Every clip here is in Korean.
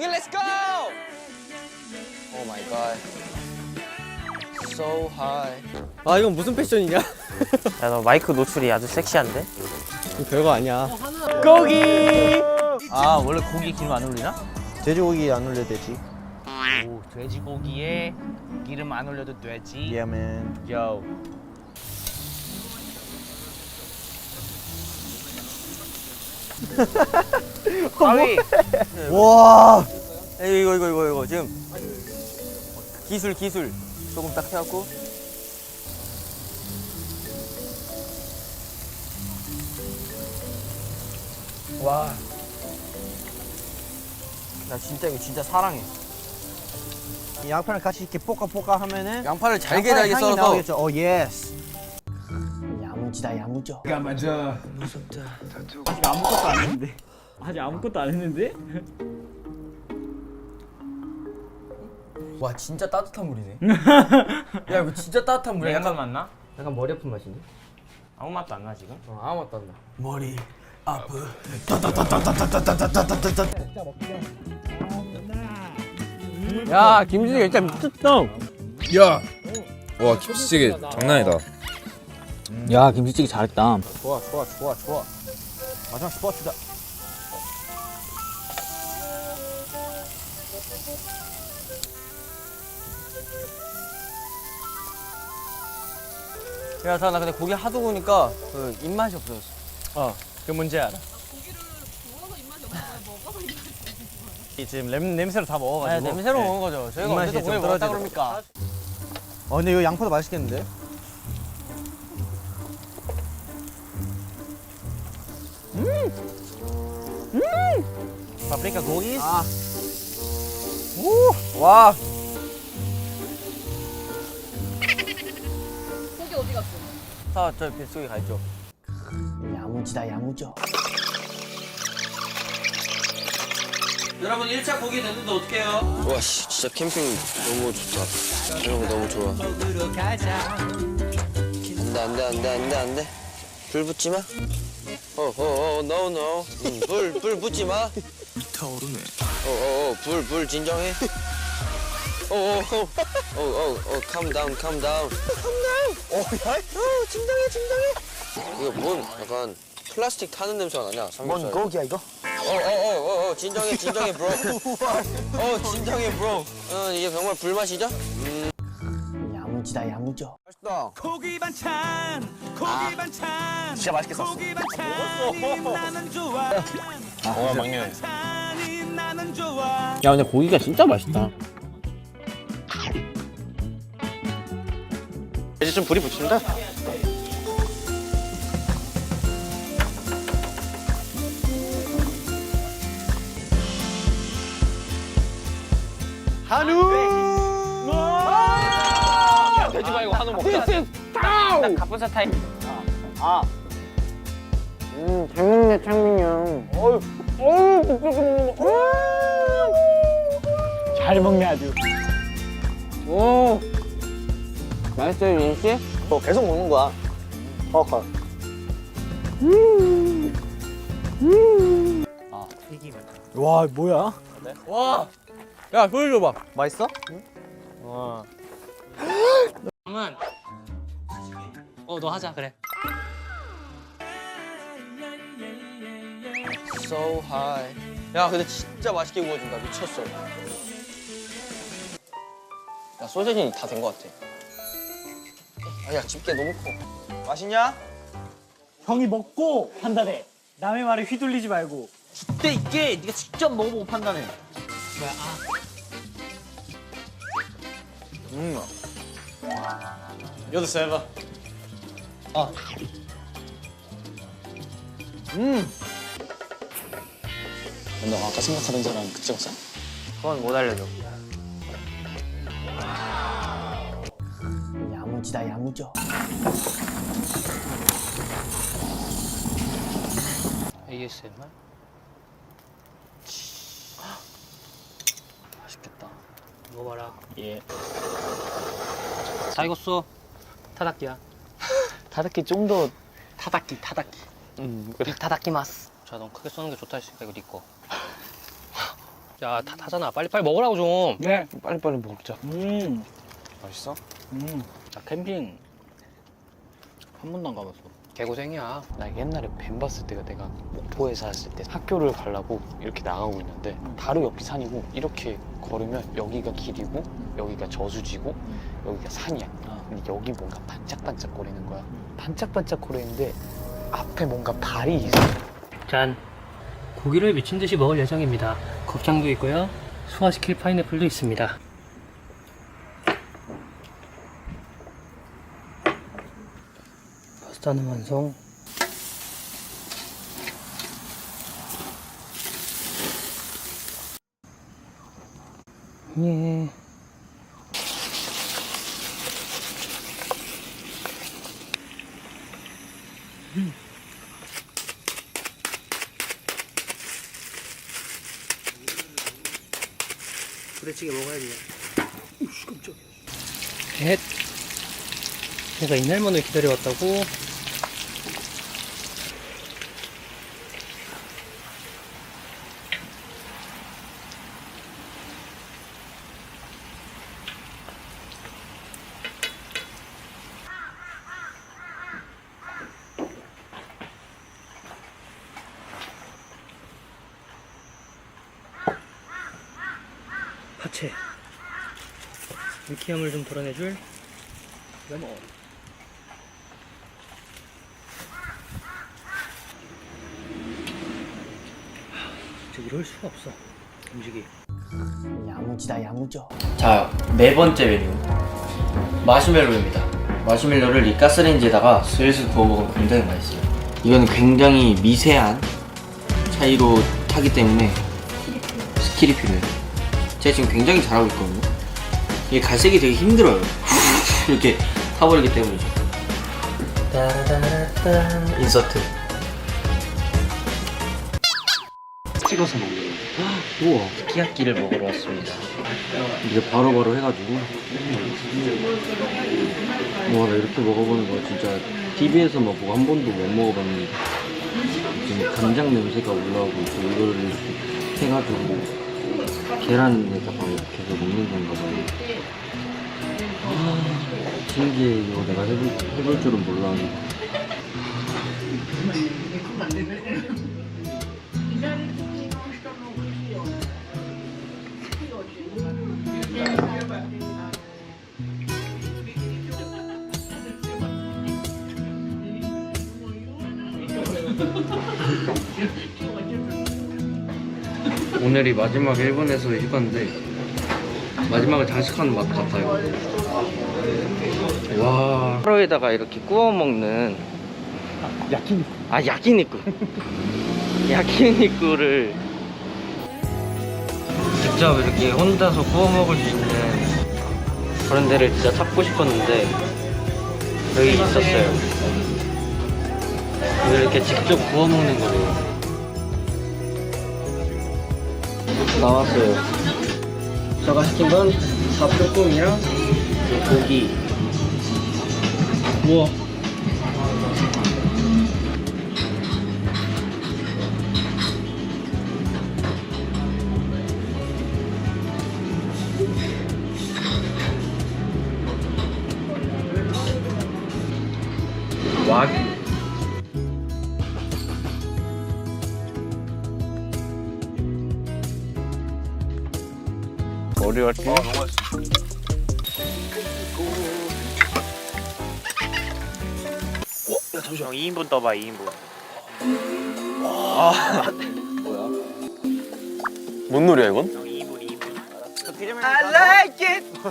오케이 렛츠 고! 오 마이 갓. So high. 아 이건 무슨 패션이냐? 야 너 마이크 노출이 아주 섹시한데? 이거 별거 아니야. 고기! 아 원래 고기 기름 안 올리나? 돼지고기 안 올려도 되지. 오 돼지고기에 기름 안 올려도 되지. 예맨. 요. 가위. 와. 이거 이거 이거 이거 지금 기술 기술 조금 딱 해갖고 와. 나 진짜 이거 진짜 사랑해 이 양파를 같이 이렇게 볶아 볶아 하면은 양파를 잘게 양파의 잘게 향이 썰어서 나오겠죠. 어 예스. 야무지다 야무져. 아직 아무것도 안 했는데. 아직 아무것도 안 했는데? 와 진짜 따뜻한 물이네 야 이거 진짜 따뜻한 물이야 약간 맛나? 약간 머리 아픈 맛인데? 아무 맛도 안 나 지금. 어 아무 맛도 안 나 머리 아프. 야 김진이 진짜 미쳤다 야! 와 김치찌개 장난 아니다 야 김치찌개 잘했다. 좋아 좋아 좋아 좋아. 마지막 스포츠다. 야나 근데 고기 하도 구우니까 그 입맛이 없어졌어 어그 뭔지 알아? 지금 냄, 냄새로 다아 먹어가지고. 냄새로 네. 먹은 거죠 저희가 언제 고기 먹었다. 그럽니까 어 근데 이거 양파도 맛있겠는데? 파프리카 고기? 아. 와 고기 어디 갔어? 다저 뱃속에 가 있죠 야무지다 야무져. 여러분 1차 고기 됐는데 어떡해요? 와 씨, 진짜 캠핑 너무 좋다. 이런 거 너무 좋아. 안돼 안돼 안돼 안돼 안돼. 불 붙지 마. 어어어 no no. 음, 불불 붙지 마. 타오르네. 어어어 불 불 진정해. 어어어 어어어 calm down calm down. calm down. 어야 어 진정해 진정해. 이거 뭔 약간 플라스틱 타는 냄새가 나냐? 뭔 삼겹살. 고기야 이거? 어어어어 진정해 진정해 브로 어 진정해 브로 어 이게 정말 불맛이죠? 야무지다 야무져. 맛있다 고기 반찬, 고기 반찬. 진짜 맛있게 썼어. 고기 반찬이 나는 좋아. 와 막내. 좋아. 야 근데 고기가 진짜 맛있다 이제 좀 불이 붙인다. 한우. 돼지 말고 한우 먹자. 나 갑분사 타임. 잘 먹네 아주. 맛있어요 민씨? 어 계속 먹는 거야. 허허. 와 뭐야? 와! 야 보여줘봐 맛있어? 그러면 어 너 하자 그래. So high 야 근데 진짜 맛있게 구워준다 미쳤어 야 소세지 다 된 것 같아 아야 집게 너무 커 맛있냐? 형이 먹고 판단해. 남의 말에 휘둘리지 말고. 그때 있게 네가 직접 먹어보고 판단해. 여도 세봐 너 아까 생각하던 사람 그 찍었어? 그건 못 알려줘 야무지다 야무져. ASMR? 맛있겠다. 먹어봐라. 예. 다 익었어. 타닥기야. 타닥기 좀 더. 타닥기, 타닥기. 음, 그래. 타닥기 마스. 자, 넌 크게 쏘는 게 좋다 했으니까 이거 네 거. 야, 다 타잖아. 빨리빨리 먹으라고 좀. 네. 빨리빨리 먹자. 음. 맛있어? 음. 나 캠핑 한 번도 안 가봤어. 개고생이야. 나 옛날에 뱀 봤을 때가 내가 목포에 살았을 때 학교를 가려고 이렇게 나가고 있는데 바로 옆이 산이고 이렇게 걸으면 여기가 길이고 여기가 저수지고 여기가 산이야 아. 근데 여기 뭔가 반짝반짝 거리는 거야 반짝반짝 거리는데 앞에 뭔가 발이 있어 짠. 고기를 미친 듯이 먹을 예정입니다. 곱창도 있고요. 소화시킬 파인애플도 있습니다. 파스타는 완성. 예. 부대찌개 먹어야지. 오씨 깜짝이야. 셋. 내가 이날만을 기다려왔다고. 파채. 느끼함을 좀 덜어내줄 레몬. 저 이럴 수가 없어. 음식이. 야무지다 야무져. 자, 네 번째 메뉴. 마시멜로입니다. 마시멜로를 이 가스레인지에다가 슬슬 구워 먹으면 굉장히 맛있어요. 이건 굉장히 미세한 차이로 타기 때문에 스킬이 필요해요. 제가 지금 굉장히 잘하고 있거든요. 이게 갈색이 되게 힘들어요. 이렇게 타버리기 때문이죠. 따라라따. 인서트. 찍어서 먹는 거. 우와, 스키야끼를 먹으러 왔습니다. 이게 바로바로 해가지고 와나 이렇게 먹어보는 거 진짜 TV에서만 보고 한 번도 못 먹어봤는데 지금 간장 냄새가 올라오고 있고 이거를 이렇게 해가지고 계란에다가 해서 먹는 건가 봐요. 아 신기해. 이거 내가 해볼, 해볼 줄은 몰랐는데 오늘이 마지막 일본에서의 휴가인데 마지막을 장식하는 맛 같아요. 와 하루에다가 이렇게 구워 먹는 야끼니쿠 아 야끼니쿠 야끼니쿠를 직접 이렇게 혼자서 구워 먹을 수 있는 그런 데를 진짜 찾고 싶었는데 여기 있었어요. 이렇게 직접 구워 먹는 거래요. 나왔어요. 제가 시킨 건 닭볶음이랑 고기. 우와. 와. 머리 같지? 형 2인분 떠봐 2인분. 뭔 노래야 이건? 형 2인분 2인분.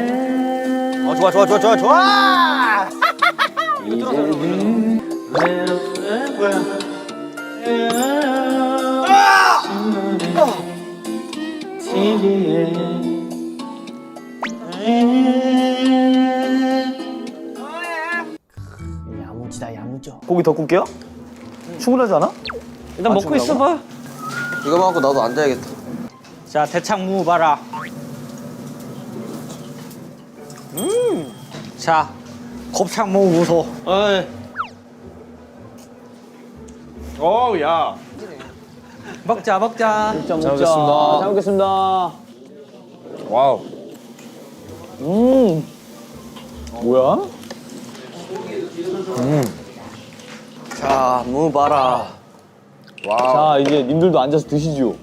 어 좋아 좋아 좋아 좋아 좋아 야무지다 야무져. 고기 더 굽게요? 충분하지 않아? 일단 먹고 있어봐. 이거 먹고 나도 앉아야겠다. 자 대창 무 봐라. 자, 곱창 먹어보소. 어이. 어우, 야. 먹자, 먹자. 잘 먹겠습니다. 잘 먹겠습니다. 와우. 음. 뭐야? 자, 무 봐라. 와우. 자, 이제 님들도 앉아서 드시죠.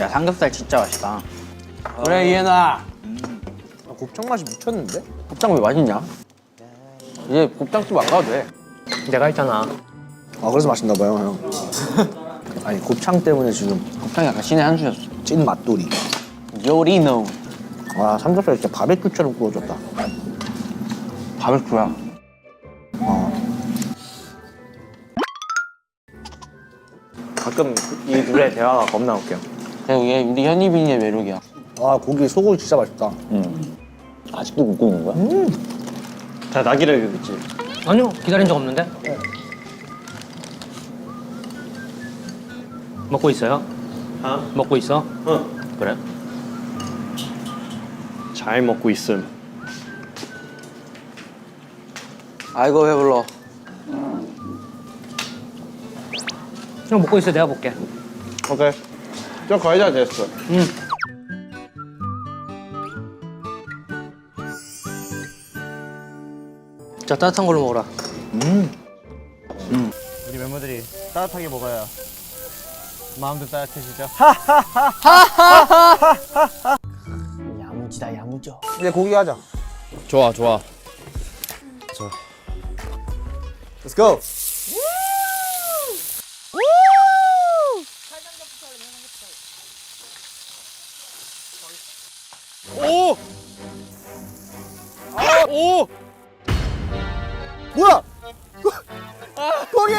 야, 삼겹살 진짜 맛있다. 그래, 이해나. 곱창 맛이 미쳤는데? 곱창 왜 맛있냐? 이제 곱창집 안 가도 돼. 내가 했잖아. 아 그래서 맛있나 봐요 형. 아니 곱창 때문에 지금 곱창이 약간 신의 한 수였어. 찐 맛돌이. 요리노. 와 삼겹살 진짜 바베큐처럼 구워졌다. 바베큐야. 어. 가끔 이 둘의 대화가 겁나 웃겨. 그리고 이게 우리 현이빈의 매력이야. 아 고기 소고기 진짜 맛있다. 아직도 굽고 있는 거야? 자, 나기를 읽겠지. 아니요, 기다린 적 없는데? 먹고 있어요? 어? 먹고 있어? 어. 그래? 잘 먹고 있음. 아이고, 배불러. 형 먹고 있어, 내가 볼게. 오케이. 저 거의 다 됐어. 자, 따뜻한 걸로 먹어라. 우리 멤버들이 따뜻하게 먹어야 마음도 따뜻해지죠. 야무지다, 야무져. 이제 고기 하자. 좋아 좋아. Let's go. 오! 아, 오! 뭐야? 거기!